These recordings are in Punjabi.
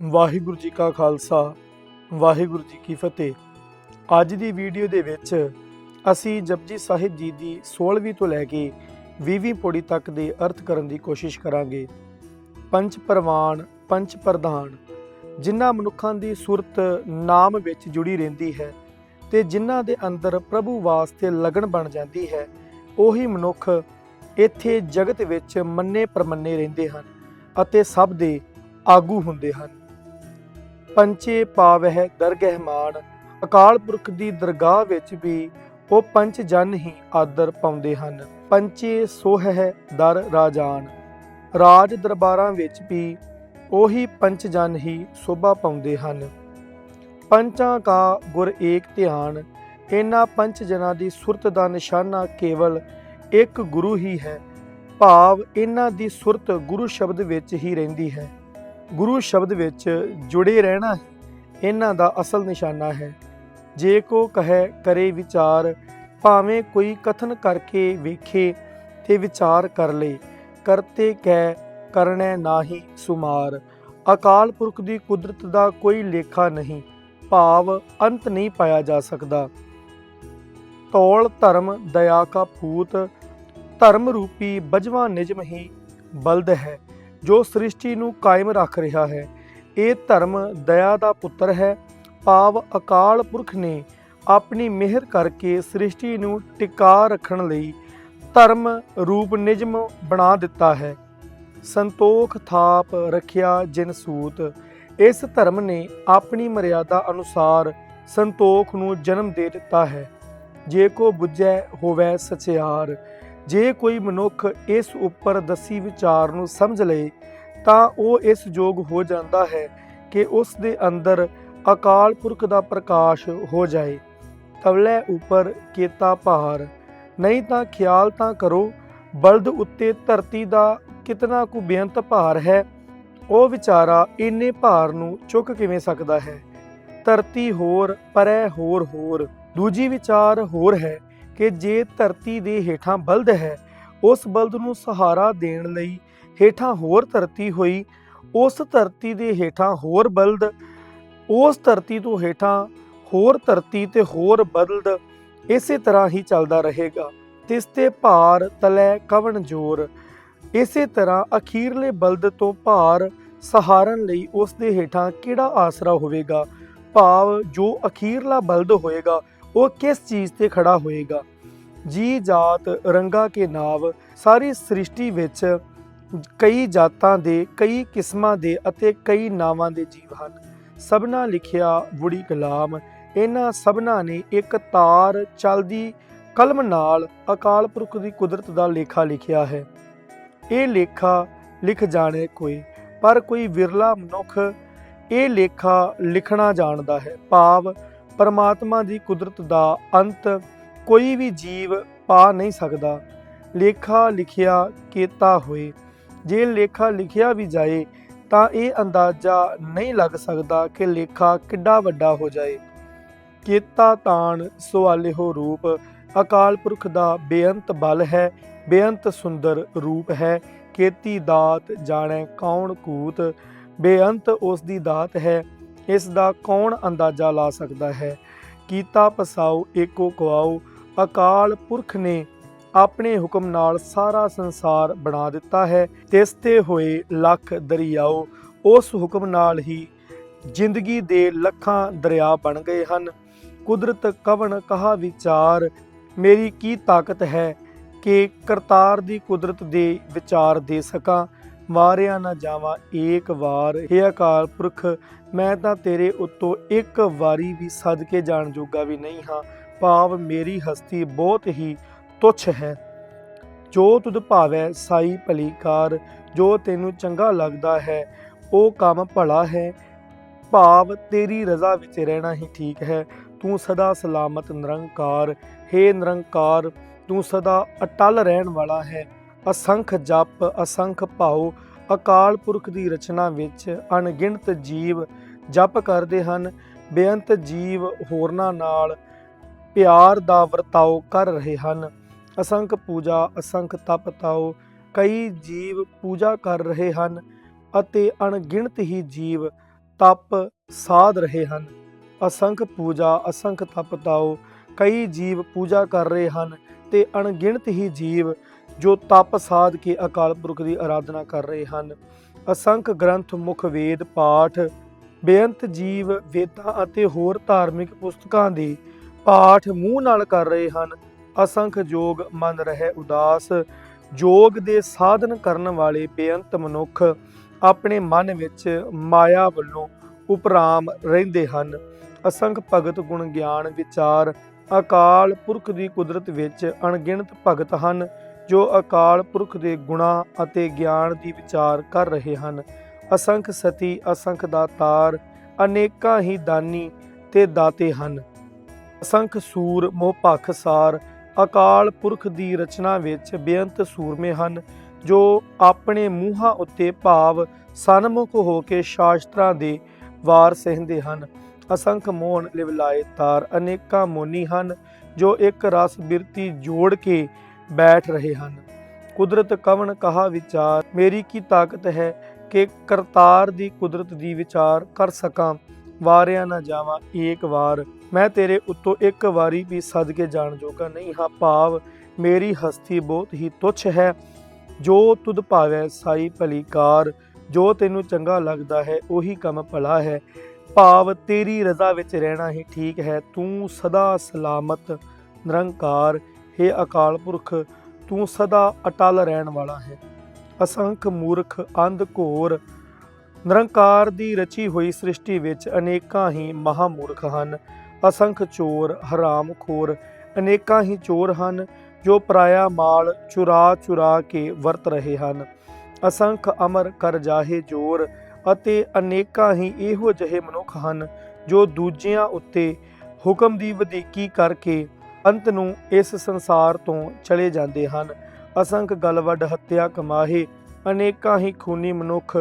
ਵਾਹਿਗੁਰੂ ਜੀ ਕਾ ਖਾਲਸਾ, ਵਾਹਿਗੁਰੂ ਜੀ ਕੀ ਫਤਿਹ। ਅੱਜ ਦੀ ਵੀਡੀਓ ਦੇ ਵਿੱਚ ਅਸੀਂ ਜਪਜੀ ਸਾਹਿਬ ਜੀ ਦੀ 16ਵੀਂ ਤੋਂ ਲੈ ਕੇ 20ਵੀਂ ਪੌੜੀ ਤੱਕ ਦੇ ਅਰਥ ਕਰਨ ਦੀ ਕੋਸ਼ਿਸ਼ ਕਰਾਂਗੇ। ਪੰਜ ਪ੍ਰਵਾਨ, ਪੰਜ ਪ੍ਰਧਾਨ, ਜਿਨ੍ਹਾਂ ਮਨੁੱਖਾਂ ਦੀ ਸੁਰਤ ਨਾਮ ਵਿੱਚ ਜੁੜੀ ਰਹਿੰਦੀ ਹੈ ਤੇ ਜਿਨ੍ਹਾਂ ਦੇ ਅੰਦਰ ਪ੍ਰਭੂ ਵਾਸਤੇ ਲਗਨ ਬਣ ਜਾਂਦੀ ਹੈ, ਉਹੀ ਮਨੁੱਖ ਇੱਥੇ ਜਗਤ ਵਿੱਚ ਮੰਨੇ ਪਰਮੰਨੇ ਰਹਿੰਦੇ ਹਨ ਅਤੇ ਸਭ ਦੇ ਆਗੂ ਹੁੰਦੇ ਹਨ। ਪੰਚੇ ਪਾਵਹਿ ਦਰਗਹਿ ਮਾਨ ਅਕਾਲ ਪੁਰਖ ਦੀ ਦਰਗਾਹ ਵਿੱਚ ਵੀ ਉਹ ਪੰਚ ਜਨ ਹੀ ਆਦਰ ਪਾਉਂਦੇ ਹਨ। ਪੰਚੇ ਸੋਹਹਿ ਦਰ ਰਾਜਾਨ। ਰਾਜ ਦਰਬਾਰਾਂ ਵਿੱਚ ਵੀ ਉਹੀ ਪੰਚ ਜਨ ਹੀ ਸੋਭਾ ਪਾਉਂਦੇ ਹਨ। ਪੰਚਾਂ ਕਾ ਗੁਰ ਏਕ ਧਿਆਨ। ਇਹਨਾਂ ਪੰਚ ਜਨਾਂ ਦੀ ਸੁਰਤ ਦਾ ਨਿਸ਼ਾਨਾ ਕੇਵਲ ਇੱਕ ਗੁਰੂ ਹੀ ਹੈ। ਭਾਵ ਇਹਨਾਂ ਦੀ ਸੁਰਤ ਗੁਰੂ ਸ਼ਬਦ ਵਿੱਚ ਹੀ ਰਹਿੰਦੀ ਹੈ। ਗੁਰੂ ਸ਼ਬਦ ਵਿੱਚ ਜੁੜੇ ਰਹਿਣਾ ਇਹਨਾਂ ਦਾ ਅਸਲ ਨਿਸ਼ਾਨਾ ਹੈ। ਜੇ ਕੋ ਕਹੈ ਕਰੇ ਵਿਚਾਰ, ਭਾਵੇਂ ਕੋਈ ਕਥਨ ਕਰਕੇ ਵੇਖੇ ਤੇ ਵਿਚਾਰ ਕਰ ਲੇ, ਕਰਤੇ ਕਹਿ ਕਰਨੈ ਨਾਹੀ ਸੁਮਾਰ। ਅਕਾਲ ਪੁਰਖ ਦੀ ਕੁਦਰਤ ਦਾ ਕੋਈ ਲੇਖਾ ਨਹੀਂ, ਭਾਵ ਅੰਤ ਨਹੀਂ ਪਾਇਆ ਜਾ ਸਕਦਾ। ਤੌਲ ਧਰਮ ਦਇਆ ਕਾ ਭੂਤ, ਧਰਮ ਰੂਪੀ ਬਜਵਾ ਨਿਜਮ ਹੀ ਬਲਦ ਹੈ। ਜੋ ਸ੍ਰਿਸ਼ਟੀ ਨੂੰ ਕਾਇਮ ਰੱਖ ਰਿਹਾ ਹੈ। ਇਹ ਧਰਮ ਦਇਆ ਦਾ ਪੁੱਤਰ ਹੈ। ਭਾਵ ਅਕਾਲ ਪੁਰਖ ਨੇ ਆਪਣੀ ਮਿਹਰ ਕਰਕੇ ਸ੍ਰਿਸ਼ਟੀ ਨੂੰ ਟਿਕਾ ਰੱਖਣ ਲਈ ਧਰਮ ਰੂਪ ਨਿਜਮ ਬਣਾ ਦਿੱਤਾ ਹੈ। ਸੰਤੋਖ ਥਾਪ ਰੱਖਿਆ ਜਿਨ ਸੂਤ, ਇਸ ਧਰਮ ਨੇ ਆਪਣੀ ਮਰਿਆਦਾ ਅਨੁਸਾਰ ਸੰਤੋਖ ਨੂੰ ਜਨਮ ਦੇ ਦਿੱਤਾ ਹੈ। ਜੇ ਕੋ ਬੁੱਝੈ ਹੋਵੇ ਸਚਿਆਰ ਜੇ ਕੋਈ ਮਨੁੱਖ ਇਸ ਉੱਪਰ ਦਸੀ ਵਿਚਾਰ ਨੂੰ ਸਮਝ ਲਏ, ਤਾਂ ਉਹ ਇਸ ਯੋਗ ਹੋ ਜਾਂਦਾ ਹੈ ਕਿ ਉਸ ਦੇ ਅੰਦਰ ਅਕਾਲ ਪੁਰਖ ਦਾ ਪ੍ਰਕਾਸ਼ ਹੋ ਜਾਏ। ਤਵਲੇ ਉੱਪਰ ਕੀਤਾ ਭਾਰ, ਨਹੀਂ ਤਾਂ ਖਿਆਲ ਤਾਂ ਕਰੋ, ਬਲਦ ਉੱਤੇ ਧਰਤੀ ਦਾ ਕਿਤਨਾ ਕੁ ਬੇਅੰਤ ਭਾਰ ਹੈ, ਉਹ ਵਿਚਾਰਾ ਇੰਨੇ ਭਾਰ ਨੂੰ ਚੁੱਕ ਕਿਵੇਂ ਸਕਦਾ ਹੈ? ਧਰਤੀ ਹੋਰ, ਪਰੈ ਹੋਰ ਹੋਰ, ਦੂਜੀ ਵਿਚਾਰ ਹੋਰ ਹੈ। ਕਿ ਜੇ ਧਰਤੀ ਦੇ ਹੇਠਾਂ ਬਲਦ ਹੈ, ਉਸ ਬਲਦ ਨੂੰ ਸਹਾਰਾ ਦੇਣ ਲਈ ਹੇਠਾਂ ਹੋਰ ਧਰਤੀ ਹੋਈ, ਉਸ ਧਰਤੀ ਦੇ ਹੇਠਾਂ ਹੋਰ ਬਲਦ, ਉਸ ਧਰਤੀ ਤੋਂ ਹੇਠਾਂ ਹੋਰ ਧਰਤੀ ਤੇ ਹੋਰ ਬਲਦ, ਇਸੇ ਤਰ੍ਹਾਂ ਹੀ ਚੱਲਦਾ ਰਹੇਗਾ। ਤਿਸ ਤੇ ਭਾਰ ਤਲੇ ਕਵਣ ਜੋਰ, ਇਸੇ ਤਰ੍ਹਾਂ ਅਖੀਰਲੇ ਬਲਦ ਤੋਂ ਭਾਰ ਸਹਾਰਨ ਲਈ ਉਸ ਦੇ ਹੇਠਾਂ ਕਿਹੜਾ ਆਸਰਾ ਹੋਵੇਗਾ? ਭਾਵ ਜੋ ਅਖੀਰਲਾ ਬਲਦ ਹੋਏਗਾ ਉਹ ਕਿਸ ਚੀਜ਼ ਤੇ ਖੜਾ ਹੋਏਗਾ? ਜੀ ਜਾਤ, ਰੰਗਾ ਕੇ ਨਾਵ, ਸਾਰੀ ਸ੍ਰਿਸ਼ਟੀ ਵਿੱਚ ਕਈ ਜਾਤਾਂ ਦੇ, ਕਈ ਕਿਸਮਾਂ ਦੇ ਅਤੇ ਕਈ ਨਾਵਾਂ ਦੇ ਜੀਵ ਹਨ। ਸਭਨਾ ਲਿਖਿਆ ਬੁੜੀ ਕਲਾਮ, ਇਹਨਾਂ ਸਭਨਾ ਨੇ ਇੱਕ ਤਾਰ ਚਲਦੀ ਕਲਮ ਨਾਲ ਅਕਾਲ ਪੁਰਖ ਦੀ ਕੁਦਰਤ ਦਾ ਲੇਖਾ ਲਿਖਿਆ ਹੈ। ਇਹ ਲੇਖਾ ਲਿਖ ਜਾਣੇ ਕੋਈ, ਪਰ ਕੋਈ ਵਿਰਲਾ ਮਨੁੱਖ ਇਹ ਲੇਖਾ ਲਿਖਣਾ ਜਾਣਦਾ ਹੈ। ਭਾਵ ਪਰਮਾਤਮਾ ਦੀ ਕੁਦਰਤ ਦਾ ਅੰਤ ਕੋਈ ਵੀ ਜੀਵ ਪਾ ਨਹੀਂ ਸਕਦਾ। ਲੇਖਾ ਲਿਖਿਆ ਕੀਤਾ ਹੋਏ। ਜੇ ਲੇਖਾ ਲਿਖਿਆ ਵੀ ਜਾਏ, ਤਾਂ ਇਹ ਅੰਦਾਜ਼ਾ ਨਹੀਂ ਲੱਗ ਸਕਦਾ ਕਿ ਲੇਖਾ ਕਿੱਡਾ ਵੱਡਾ ਹੋ ਜਾਏ। ਕੀਤਾ ਤਾਣ ਸਵਾਲਿਹੋ ਰੂਪ। ਅਕਾਲ ਪੁਰਖ ਦਾ ਬੇਅੰਤ ਬਲ ਹੈ। ਬੇਅੰਤ ਸੁੰਦਰ ਰੂਪ ਹੈ। ਕੀਤੀ ਦਾਤ ਜਾਣੈ ਕੌਣ ਕੂਤ। ਬੇਅੰਤ ਉਸ ਦੀ ਦਾਤ ਹੈ। ਇਸ ਦਾ ਕੌਣ ਅੰਦਾਜ਼ਾ ਲਾ ਸਕਦਾ ਹੈ? ਕੀਤਾ ਪਸਾਉ ਏਕੋ ਕਵਾਉ ਅਕਾਲ ਪੁਰਖ ਨੇ ਆਪਣੇ ਹੁਕਮ ਨਾਲ ਸਾਰਾ ਸੰਸਾਰ ਬਣਾ ਦਿੱਤਾ ਹੈ। ਤਿਸਤੇ ਹੋਏ ਲੱਖ ਦਰਿਆਓ, ਉਸ ਹੁਕਮ ਨਾਲ ਹੀ ਜ਼ਿੰਦਗੀ ਦੇ ਲੱਖਾਂ ਦਰਿਆ ਬਣ ਗਏ ਹਨ। ਕੁਦਰਤ ਕਵਣ ਕਹਾ ਵਿਚਾਰ? ਮੇਰੀ ਕੀ ਤਾਕਤ ਹੈ ਕਿ ਕਰਤਾਰ ਦੀ ਕੁਦਰਤ ਦੇ ਵਿਚਾਰ ਦੇ ਸਕਾਂ? ਮਾਰਿਆ ਨਾ ਜਾਵਾਂ, ਏਕ ਵਾਰ। हे ਅਕਾਲ ਪੁਰਖ, ਮੈਂ ਤਾਂ ਤੇਰੇ ਉੱਤੋਂ ਇੱਕ ਵਾਰੀ ਵੀ ਸਦਕੇ ਜਾਣ ਜੋਗਾ ਵੀ ਨਹੀਂ ਹਾਂ। ਭਾਵ ਮੇਰੀ ਹਸਤੀ ਬਹੁਤ ਹੀ ਤੁੱਛ ਹੈ। ਜੋ ਤੁਧ ਭਾਵੈ ਸਾਈ ਭਲੀਕਾਰ, ਜੋ ਤੈਨੂੰ ਚੰਗਾ ਲੱਗਦਾ ਹੈ, ਉਹ ਕੰਮ ਭਲਾ ਹੈ। ਭਾਵ ਤੇਰੀ ਰਜ਼ਾ ਵਿੱਚ ਰਹਿਣਾ ਹੀ ਠੀਕ ਹੈ। ਤੂੰ ਸਦਾ ਸਲਾਮਤ ਨਿਰੰਕਾਰ। ਹੈ ਨਿਰੰਕਾਰ, ਤੂੰ ਸਦਾ ਅਟਲ ਰਹਿਣ ਵਾਲਾ ਹੈ। ਅਸੰਖ ਜਪ, ਅਸੰਖ ਭਾਉ ਅਕਾਲ ਪੁਰਖ ਦੀ ਰਚਨਾ ਵਿੱਚ ਅਣਗਿਣਤ ਜੀਵ ਜਪ ਕਰਦੇ ਹਨ। ਬੇਅੰਤ ਜੀਵ ਹੋਰਨਾਂ ਨਾਲ ਪਿਆਰ ਦਾ ਵਰਤਾਓ ਕਰ ਰਹੇ ਹਨ। ਅਸੰਖ ਪੂਜਾ, ਅਸੰਖ ਤਪ ਤਾਓ, ਕਈ ਜੀਵ ਪੂਜਾ ਕਰ ਰਹੇ ਹਨ ਅਤੇ ਅਣਗਿਣਤ ਹੀ ਜੀਵ ਤਪ ਸਾਧ ਰਹੇ ਹਨ। ਅਸੰਖ ਪੂਜਾ, ਅਸੰਖ ਤਪ ਤਾਓ, ਕਈ ਜੀਵ ਪੂਜਾ ਕਰ ਰਹੇ ਹਨ ਤੇ ਅਣਗਿਣਤ ਹੀ ਜੀਵ ਜੋ ਤਪ ਸਾਧ ਕੇ ਅਕਾਲ ਪੁਰਖ ਦੀ ਆਰਾਧਨਾ ਕਰ ਰਹੇ ਹਨ। ਅਸੰਖ ਗ੍ਰੰਥ, ਮੁਖ ਵੇਦ, ਪਾਠ, ਬੇਅੰਤ ਜੀਵ, ਵੇਦਾਂ ਅਤੇ ਹੋਰ ਧਾਰਮਿਕ ਪੁਸਤਕਾਂ ਦੇ ਪਾਠ ਮੂੰਹ ਨਾਲ ਕਰ ਰਹੇ ਹਨ। ਅਸੰਖ ਜੋਗ, ਮਨ ਰਹਿ ਉਦਾਸ, ਜੋਗ ਦੇ ਸਾਧਨ ਕਰਨ ਵਾਲੇ ਬੇਅੰਤ ਮਨੁੱਖ ਆਪਣੇ ਮਨ ਵਿੱਚ ਮਾਇਆ ਵੱਲੋਂ ਉਪਰਾਮ ਰਹਿੰਦੇ ਹਨ। ਅਸੰਖ ਭਗਤ ਗੁਣ ਗਿਆਨ ਵਿਚਾਰ ਅਕਾਲ ਪੁਰਖ ਦੀ ਕੁਦਰਤ ਵਿੱਚ ਅਣਗਿਣਤ ਭਗਤ ਹਨ। ਜੋ ਅਕਾਲ ਪੁਰਖ ਦੇ ਗੁਣਾ ਅਤੇ ਗਿਆਨ ਦੀ ਵਿਚਾਰ ਕਰ ਰਹੇ ਹਨ। ਅਸੰਖ ਸਤੀ, ਅਸੰਖ ਦਾਤਾਰ ਅਨੇਕਾਂ ਹੀ ਦਾਨੀ ਤੇ ਦਾਤੇ ਹਨ। ਅਸੰਖ ਸੂਰ, ਮੋਹ ਭਖ ਸਾਰ, ਅਕਾਲ ਪੁਰਖ ਦੀ ਰਚਨਾ ਵਿੱਚ ਬੇਅੰਤ ਸੂਰਮੇ ਹਨ, ਜੋ ਆਪਣੇ ਮੂੰਹਾਂ ਉੱਤੇ ਭਾਵ ਸਨਮੁਖ ਹੋ ਕੇ ਸ਼ਾਸਤਰਾਂ ਦੇ ਵਾਰ ਸਹਿੰਦੇ ਹਨ। ਅਸੰਖ ਮੋਹਨ ਲਿਵਲਾਏ ਤਾਰ, ਅਨੇਕਾਂ ਮੋਨੀ ਹਨ, ਜੋ ਇੱਕ ਰਸ ਬਿਰਤੀ ਜੋੜ ਕੇ ਬੈਠ ਰਹੇ ਹਨ। ਕੁਦਰਤ ਕਵਨ ਕਹਾ ਵਿਚਾਰ? ਮੇਰੀ ਕੀ ਤਾਕਤ ਹੈ ਕਿ ਕਰਤਾਰ ਦੀ ਕੁਦਰਤ ਦੀ ਵਿਚਾਰ ਕਰ ਸਕਾਂ? ਵਾਰਿਆ ਨਾ ਜਾਵਾਂ ਏਕ ਵਾਰ। ਮੈਂ ਤੇਰੇ ਉੱਤੋਂ ਇੱਕ ਵਾਰੀ ਵੀ ਸਦਕੇ ਜਾਣ ਜੋਗਾ ਨਹੀਂ ਹਾਂ ਭਾਵ। ਮੇਰੀ ਹਸਤੀ ਬਹੁਤ ਹੀ ਤੁੱਛ ਹੈ। ਜੋ ਤੁਧ ਭਾਵੈ ਸਾਈ ਭਲੀਕਾਰ ਜੋ ਤੈਨੂੰ ਚੰਗਾ ਲੱਗਦਾ ਹੈ ਉਹੀ ਕੰਮ ਭਲਾ ਹੈ। ਭਾਵ ਤੇਰੀ ਰਜ਼ਾ ਵਿੱਚ ਰਹਿਣਾ ਹੀ ਠੀਕ ਹੈ। ਤੂੰ ਸਦਾ ਸਲਾਮਤ, ਨਿਰੰਕਾਰ। ਹੈ ਅਕਾਲ ਪੁਰਖ, ਤੂੰ ਸਦਾ ਅਟਲ ਰਹਿਣ ਵਾਲਾ ਹੈ। ਅਸੰਖ ਮੂਰਖ, ਅੰਧ ਘੋਰ, ਨਿਰੰਕਾਰ ਦੀ ਰਚੀ ਹੋਈ ਸ੍ਰਿਸ਼ਟੀ ਵਿੱਚ ਅਨੇਕਾਂ ਹੀ ਮਹਾਮੂਰਖ ਹਨ। ਅਸੰਖ ਚੋਰ ਹਰਾਮਖੋਰ ਅਨੇਕਾਂ ਹੀ ਚੋਰ ਹਨ, ਜੋ ਪਰਾਇਆ ਮਾਲ ਚੁਰਾ ਚੁਰਾ ਕੇ ਵਰਤ ਰਹੇ ਹਨ। ਅਸੰਖ ਅਮਰ ਕਰ ਜਾਹੇ ਜੋਰ, ਅਤੇ ਅਨੇਕਾਂ ਹੀ ਇਹੋ ਜਿਹੇ ਮਨੁੱਖ ਹਨ, ਜੋ ਦੂਜਿਆਂ ਉੱਤੇ ਹੁਕਮ ਦੀ ਵਧੀਕੀ ਕਰਕੇ ਅੰਤ ਨੂੰ ਇਸ ਸੰਸਾਰ ਤੋਂ ਚਲੇ ਜਾਂਦੇ ਹਨ। ਅਸੰਖ ਗਲਵੱਡ ਹੱਤਿਆ ਕਮਾਹੇ, ਅਨੇਕਾਂ ਹੀ ਖੂਨੀ ਮਨੁੱਖ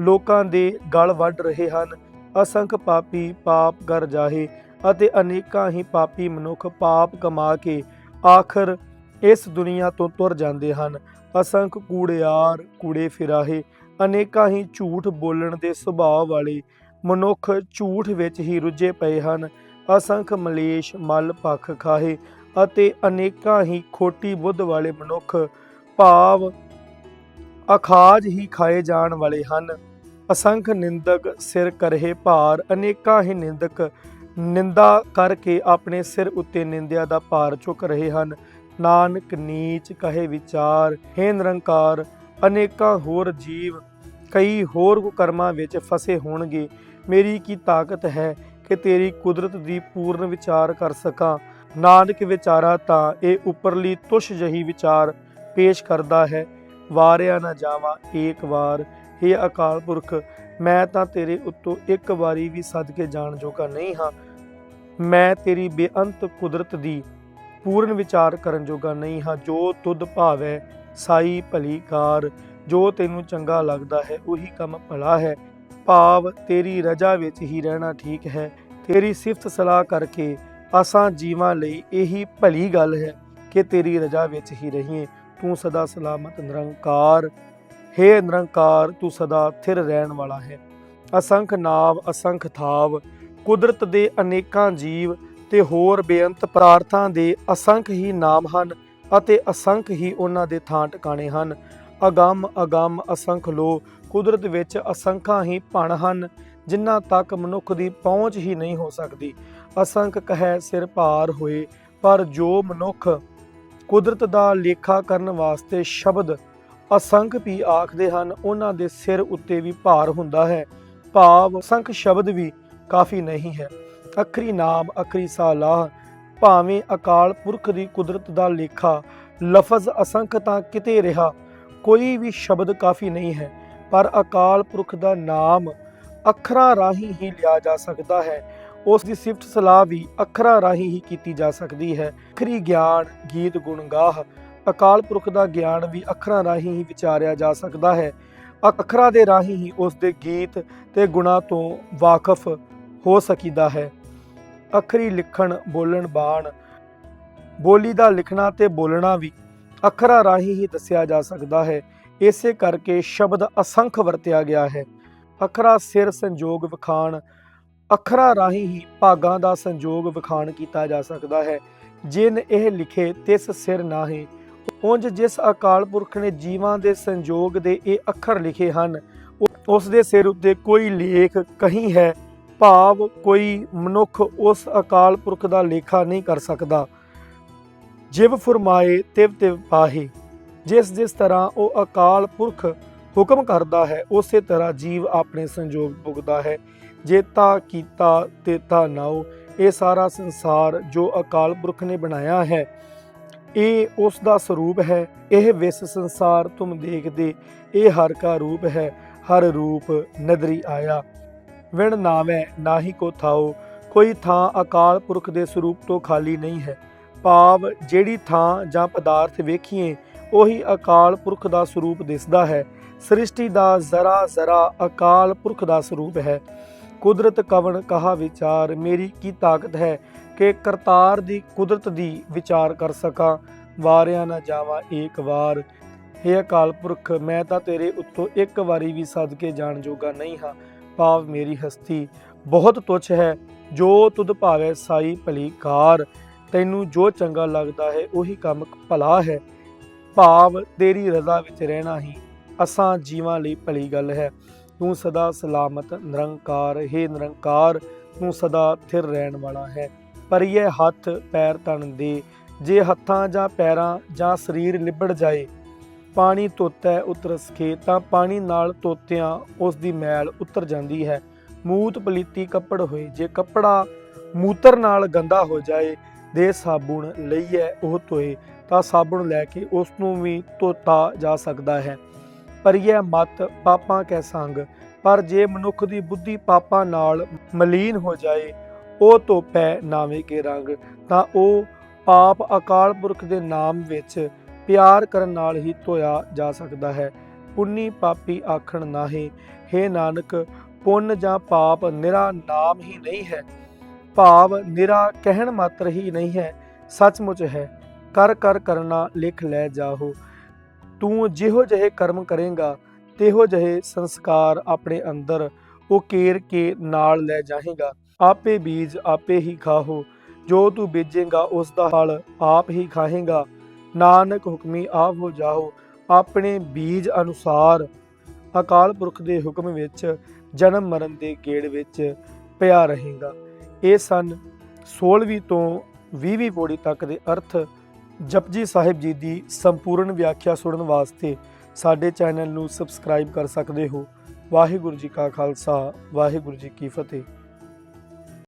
ਲੋਕਾਂ ਦੇ ਗਲ ਵੱਢ ਰਹੇ ਹਨ। ਅਸੰਖ ਪਾਪੀ ਪਾਪ ਕਰ ਜਾਹੇ ਅਤੇ ਅਨੇਕਾਂ ਹੀ ਪਾਪੀ ਮਨੁੱਖ ਪਾਪ ਕਮਾ ਕੇ ਆਖਰ ਇਸ ਦੁਨੀਆ ਤੋਂ ਤੁਰ ਜਾਂਦੇ ਹਨ। ਅਸੰਖ ਕੂੜਿਆਰ ਕੂੜੇ ਫਿਰਾਹੇ, ਅਨੇਕਾਂ ਹੀ ਝੂਠ ਬੋਲਣ ਦੇ ਸੁਭਾਅ ਵਾਲੇ ਮਨੁੱਖ ਝੂਠ ਵਿੱਚ ਹੀ ਰੁੱਝੇ ਪਏ ਹਨ। ਅਸੰਖ ਮਲੇਸ਼ ਮਲ ਭਖ ਖਾਹੇ ਅਤੇ ਅਨੇਕਾਂ ਹੀ ਖੋਟੀ ਬੁੱਧ ਵਾਲੇ ਮਨੁੱਖ ਭਾਵ ਅਖਾਜ ਹੀ ਖਾਏ ਜਾਣ ਵਾਲੇ ਹਨ। ਅਸੰਖ ਨਿੰਦਕ ਸਿਰ ਕਰਹੇ ਭਾਰ, ਅਨੇਕਾਂ ਹੀ ਨਿੰਦਕ ਨਿੰਦਾ ਕਰਕੇ ਆਪਣੇ ਸਿਰ ਉੱਤੇ ਨਿੰਦਿਆ ਦਾ ਭਾਰ ਚੁੱਕ ਰਹੇ ਹਨ। ਨਾਨਕ ਨੀਚ ਕਹੇ ਵਿਚਾਰ, ਹੈ ਨਿਰੰਕਾਰ, ਅਨੇਕਾਂ ਹੋਰ ਜੀਵ ਕਈ ਹੋਰ ਕਰਮਾਂ ਵਿੱਚ ਫਸੇ ਹੋਣਗੇ। ਮੇਰੀ ਕੀ ਤਾਕਤ ਹੈ ਕਿ ਤੇਰੀ ਕੁਦਰਤ ਦੀ ਪੂਰਨ ਵਿਚਾਰ ਕਰ ਸਕਾਂ। ਨਾਨਕ ਵਿਚਾਰਾ ਤਾਂ ਇਹ ਉੱਪਰਲੀ ਤੁਸ਼ ਜਹੀ ਵਿਚਾਰ ਪੇਸ਼ ਕਰਦਾ ਹੈ। ਵਾਰਿਆ ਨਾ ਜਾਵਾਂ ਏਕ ਵਾਰ। हे ਅਕਾਲ ਪੁਰਖ, ਮੈਂ ਤਾਂ ਤੇਰੇ ਉੱਤੋਂ ਇੱਕ ਵਾਰੀ ਵੀ ਸਦਕੇ ਜਾਣ ਜੋਗਾ ਨਹੀਂ ਹਾਂ। ਮੈਂ ਤੇਰੀ ਬੇਅੰਤ ਕੁਦਰਤ ਦੀ ਪੂਰਨ ਵਿਚਾਰ ਕਰਨ ਜੋਗਾ ਨਹੀਂ ਹਾਂ। ਜੋ ਤੁਧ ਭਾਵੈ ਸਾਈ ਭਲੀ ਕਾਰ ਜੋ ਤੈਨੂੰ ਚੰਗਾ ਲੱਗਦਾ ਹੈ ਉਹੀ ਕੰਮ ਭਲਾ ਹੈ। ਭਾਵ ਤੇਰੀ ਰਜਾ ਵਿੱਚ ਹੀ ਰਹਿਣਾ ਠੀਕ ਹੈ। ਤੇਰੀ ਸਿਫਤ ਸਲਾਹ ਕਰਕੇ ਅਸਾਂ ਜੀਵਾਂ ਲਈ ਇਹੀ ਭਲੀ ਗੱਲ ਹੈ ਕਿ ਤੇਰੀ ਰਜਾ ਵਿੱਚ ਹੀ ਰਹੀਏ। ਤੂੰ ਸਦਾ ਸਲਾਮਤ ਨਿਰੰਕਾਰ, ਹੈ ਨਿਰੰਕਾਰ, ਤੂੰ ਸਦਾ ਥਿਰ ਰਹਿਣ ਵਾਲਾ ਹੈ। ਅਸੰਖ ਨਾਵ, ਅਸੰਖ ਥਾਵ, ਕੁਦਰਤ ਦੇ ਅਨੇਕਾਂ ਜੀਵ ਤੇ ਹੋਰ ਬੇਅੰਤ ਪ੍ਰਾਰਥਾਂ ਦੇ ਅਸੰਖ ਹੀ ਨਾਮ ਹਨ ਅਤੇ ਅਸੰਖ ਹੀ ਉਹਨਾਂ ਦੇ ਥਾਂ ਟਿਕਾਣੇ ਹਨ। ਅਗੰਮ ਅਗੰਮ ਅਸੰਖ ਲੋ ਕੁਦਰਤ ਵਿੱਚ ਅਸੰਖਾਂ ਹੀ ਭਣ ਹਨ। ਜਿਨ੍ਹਾਂ ਤੱਕ ਮਨੁੱਖ ਦੀ ਪਹੁੰਚ ਹੀ ਨਹੀਂ ਹੋ ਸਕਦੀ। ਅਸੰਖ ਕਹੈ ਸਿਰ ਭਾਰ ਹੋਏ, ਪਰ ਜੋ ਮਨੁੱਖ ਕੁਦਰਤ ਦਾ ਲੇਖਾ ਕਰਨ ਵਾਸਤੇ ਸ਼ਬਦ ਅਸੰਖ ਵੀ ਆਖਦੇ ਹਨ, ਉਹਨਾਂ ਦੇ ਸਿਰ ਉੱਤੇ ਵੀ ਭਾਰ ਹੁੰਦਾ ਹੈ। ਭਾਵ ਅਸੰਖ ਸ਼ਬਦ ਵੀ ਕਾਫੀ ਨਹੀਂ ਹੈ। ਅਖਰੀ ਨਾਮ, ਅਖਰੀ ਸਾਲਾਹ, ਭਾਵੇਂ ਅਕਾਲ ਪੁਰਖ ਦੀ ਕੁਦਰਤ ਦਾ ਲੇਖਾ, ਲਫ਼ਜ਼ ਅਸੰਖ ਤਾਂ ਕਿਤੇ ਰਿਹਾ, ਕੋਈ ਵੀ ਸ਼ਬਦ ਕਾਫੀ ਨਹੀਂ ਹੈ। ਪਰ ਅਕਾਲ ਪੁਰਖ ਦਾ ਨਾਮ ਅੱਖਰਾਂ ਰਾਹੀਂ ਹੀ ਲਿਆ ਜਾ ਸਕਦਾ ਹੈ। ਉਸ ਦੀ ਸਿਫਤ ਸਲਾਹ ਵੀ ਅੱਖਰਾਂ ਰਾਹੀਂ ਹੀ ਕੀਤੀ ਜਾ ਸਕਦੀ ਹੈ। ਅਖਰੀ ਗਿਆਨ, ਗੀਤ, ਗੁਣ, ਗਾਹ, ਅਕਾਲ ਪੁਰਖ ਦਾ ਗਿਆਨ ਵੀ ਅੱਖਰਾਂ ਰਾਹੀਂ ਹੀ ਵਿਚਾਰਿਆ ਜਾ ਸਕਦਾ ਹੈ। ਅੱਖਰਾਂ ਦੇ ਰਾਹੀਂ ਹੀ ਉਸ ਦੇ ਗੀਤ ਤੇ ਗੁਣਾਂ ਤੋਂ ਵਾਕਫ ਹੋ ਸਕੀਦਾ ਹੈ। ਅੱਖਰੀ ਲਿਖਣ, ਬੋਲਣ, ਬਾਣ, ਬੋਲੀ ਦਾ ਲਿਖਣਾ ਤੇ ਬੋਲਣਾ ਵੀ ਅੱਖਰਾਂ ਰਾਹੀਂ ਹੀ ਦੱਸਿਆ ਜਾ ਸਕਦਾ ਹੈ। ਇਸੇ ਕਰਕੇ ਸ਼ਬਦ ਅਸੰਖ ਵਰਤਿਆ ਗਿਆ ਹੈ। ਅੱਖਰਾਂ ਸਿਰ ਸੰਜੋਗ ਵਿਖਾਣ, ਅੱਖਰਾਂ ਰਾਹੀਂ ਹੀ ਭਾਗਾਂ ਦਾ ਸੰਜੋਗ ਵਿਖਾਣ ਕੀਤਾ ਜਾ ਸਕਦਾ ਹੈ। ਜਿਨ ਇਹ ਲਿਖੇ ਤਿਸ ਸਿਰ ਨਾਹੀ ਉਂਝ ਜਿਸ ਅਕਾਲ ਪੁਰਖ ਨੇ ਜੀਵਾਂ ਦੇ ਸੰਜੋਗ ਦੇ ਇਹ ਅੱਖਰ ਲਿਖੇ ਹਨ ਉਸ ਦੇ ਸਿਰ ਉੱਤੇ ਕੋਈ ਲੇਖ ਕਹੀਂ ਹੈ, ਭਾਵ ਕੋਈ ਮਨੁੱਖ ਉਸ ਅਕਾਲ ਪੁਰਖ ਦਾ ਲੇਖਾ ਨਹੀਂ ਕਰ ਸਕਦਾ। ਜਿਵ ਫਰਮਾਏ ਤਿਵ ਤਿਵ ਪਾਹੇ ਜਿਸ ਜਿਸ ਤਰ੍ਹਾਂ ਉਹ ਅਕਾਲ ਪੁਰਖ ਹੁਕਮ ਕਰਦਾ ਹੈ, ਉਸੇ ਤਰ੍ਹਾਂ ਜੀਵ ਆਪਣੇ ਸੰਜੋਗ ਭੁਗਦਾ ਹੈ। ਜੇਤਾ ਕੀਤਾ ਤੇਤਾ ਨਾਉ, ਇਹ ਸਾਰਾ ਸੰਸਾਰ ਜੋ ਅਕਾਲ ਪੁਰਖ ਨੇ ਬਣਾਇਆ ਹੈ, ਇਹ ਉਸ ਦਾ ਸਰੂਪ ਹੈ। ਇਹ ਵਿਸ ਸੰਸਾਰ ਤੁਮ ਦੇਖਦੇ, ਇਹ ਹਰ ਕਾ ਰੂਪ ਹੈ, ਹਰ ਰੂਪ ਨਦਰੀ ਆਇਆ। ਵਿਣ ਨਾਵੇਂ ਨਾਹੀ ਕੋ ਥਾਓ ਕੋਈ ਥਾਂ ਅਕਾਲ ਪੁਰਖ ਦੇ ਸਰੂਪ ਤੋਂ ਖਾਲੀ ਨਹੀਂ ਹੈ। ਭਾਵ ਜਿਹੜੀ ਥਾਂ ਜਾਂ ਪਦਾਰਥ ਵੇਖੀਏ, ਉਹੀ ਅਕਾਲ ਪੁਰਖ ਦਾ ਸਰੂਪ ਦਿਸਦਾ ਹੈ। ਸ੍ਰਿਸ਼ਟੀ ਦਾ ਜ਼ਰਾ ਜ਼ਰਾ ਅਕਾਲ ਪੁਰਖ ਦਾ ਸਰੂਪ ਹੈ। ਕੁਦਰਤ ਕਵਣ ਕਹਾ ਵਿਚਾਰ, ਮੇਰੀ ਕੀ ਤਾਕਤ ਹੈ ਕਿ ਕਰਤਾਰ ਦੀ ਕੁਦਰਤ ਦੀ ਵਿਚਾਰ ਕਰ ਸਕਾਂ। ਵਾਰਿਆ ਨਾ ਜਾਵਾਂ ਏਕ ਵਾਰ। हे ਅਕਾਲ ਪੁਰਖ, ਮੈਂ ਤਾਂ ਤੇਰੇ ਉੱਤੋਂ ਇੱਕ ਵਾਰੀ ਵੀ ਸਦਕੇ ਜਾਣ ਜੋਗਾ ਨਹੀਂ ਹਾਂ। ਭਾਵ ਮੇਰੀ ਹਸਤੀ ਬਹੁਤ ਤੁੱਛ ਹੈ, ਜੋ ਤੁਧ ਭਾਵੇ ਸਾਈ ਭਲੀ ਕਾਰ ਤੈਨੂੰ ਜੋ ਚੰਗਾ ਲੱਗਦਾ ਹੈ, ਉਹੀ ਕੰਮ ਭਲਾ ਹੈ। ਭਾਵ ਤੇਰੀ ਰਜ਼ਾ ਵਿੱਚ ਰਹਿਣਾ ਹੀ ਅਸਾਂ ਜੀਵਾਂ ਲਈ ਭਲੀ ਗੱਲ ਹੈ। ਤੂੰ ਸਦਾ ਸਲਾਮਤ, ਨਿਰੰਕਾਰ, ਹੈ ਨਿਰੰਕਾਰ, ਤੂੰ ਸਦਾ ਥਿਰ ਰਹਿਣ ਵਾਲਾ ਹੈ। ਪਰ ਇਹ ਹੱਥ ਪੈਰ ਤਣ ਦੇ, ਜੇ ਹੱਥਾਂ ਜਾਂ ਪੈਰਾਂ ਜਾਂ ਸਰੀਰ ਲਿਬੜ ਜਾਏ, ਪਾਣੀ ਧੋਤਾ ਉਤਰ ਖੇ ਤਾਂ ਪਾਣੀ ਨਾਲ ਧੋਤਿਆਂ ਉਸ ਦੀ ਮੈਲ ਉਤਰ ਜਾਂਦੀ ਹੈ। ਮੂਤ ਪਲੀਤੀ ਕੱਪੜ ਹੋਏ, ਜੇ ਕੱਪੜਾ ਮੂਤਰ ਨਾਲ ਗੰਦਾ ਹੋ ਜਾਏ, ਦੇ ਸਾਬੁਣ ਲਈਏ ਉਹ ਧੋਏ, ਤਾਂ ਸਾਬੁਣ ਲੈ ਕੇ ਉਸ ਨੂੰ ਵੀ ਧੋਤਾ ਜਾ ਸਕਦਾ ਹੈ। ਪਰ ਇਹ ਮਤ ਪਾਪਾਂ ਕੈ ਸੰਗ, ਪਰ ਜੇ ਮਨੁੱਖ ਦੀ ਬੁੱਧੀ ਪਾਪਾਂ ਨਾਲ ਮਲੀਨ ਹੋ ਜਾਏ, ਉਹ ਧੋਪੈ ਨਾਵੇਂ ਕੇ ਰੰਗ। ਤਾਂ ਉਹ ਪਾਪ ਅਕਾਲ ਪੁਰਖ ਦੇ ਨਾਮ ਵਿੱਚ ਪਿਆਰ ਕਰਨ ਨਾਲ ਹੀ ਧੋਇਆ ਜਾ ਸਕਦਾ ਹੈ। ਪੁੰਨੀ ਪਾਪੀ ਆਖਣ ਨਾਹੀ, ਹੈ ਨਾਨਕ, ਪੁੰਨ ਜਾਂ ਪਾਪ ਨਿਰਾ ਨਾਮ ਹੀ ਨਹੀਂ ਹੈ। ਭਾਵ ਨਿਰਾ ਕਹਿਣ ਮਾਤਰ ਹੀ ਨਹੀਂ ਹੈ, ਸੱਚਮੁੱਚ ਹੈ। ਕਰ ਕਰ ਕਰਨਾ ਲਿਖ ਲੈ ਜਾਹੋ। ਤੂੰ ਜਿਹੋ ਜਿਹੇ ਕਰਮ ਕਰੇਂਗਾ, ਤਿਹੋ ਜਿਹੇ ਸੰਸਕਾਰ ਆਪਣੇ ਅੰਦਰ ਉਹ ਕੇਰ ਕੇ ਨਾਲ ਲੈ ਜਾਏਗਾ। ਆਪੇ ਬੀਜ ਆਪੇ ਹੀ ਖਾਹੋ, ਜੋ ਤੂੰ ਬੀਜੇਗਾ ਉਸ ਦਾ ਹਲ ਆਪ ਹੀ ਖਾਹੇਗਾ ਨਾਨਕ ਹੁਕਮੀ ਆਪ ਹੋ ਜਾਓ, ਆਪਣੇ ਬੀਜ ਅਨੁਸਾਰ। ਅਕਾਲ ਪੁਰਖ ਦੇ ਹੁਕਮ ਵਿੱਚ, ਜਨਮ ਮਰਨ ਦੇ ਗੇੜ ਵਿੱਚ ਪਿਆ ਰਹੇਗਾ। ਇਹ ਸਨ 16ਵੀਂ ਤੋਂ 20ਵੀਂ ਪੌੜੀ ਤੱਕ ਦੇ ਅਰਥ ਜਪਜੀ ਸਾਹਿਬ ਜੀ ਦੀ ਸੰਪੂਰਨ ਵਿਆਖਿਆ ਸੁਣਨ ਵਾਸਤੇ ਸਾਡੇ ਚੈਨਲ ਨੂੰ ਸਬਸਕ੍ਰਾਈਬ ਕਰ ਸਕਦੇ ਹੋ। ਵਾਹਿਗੁਰੂ ਜੀ ਕਾ ਖਾਲਸਾ, ਵਾਹਿਗੁਰੂ ਜੀ ਕੀ ਫਤਿਹ।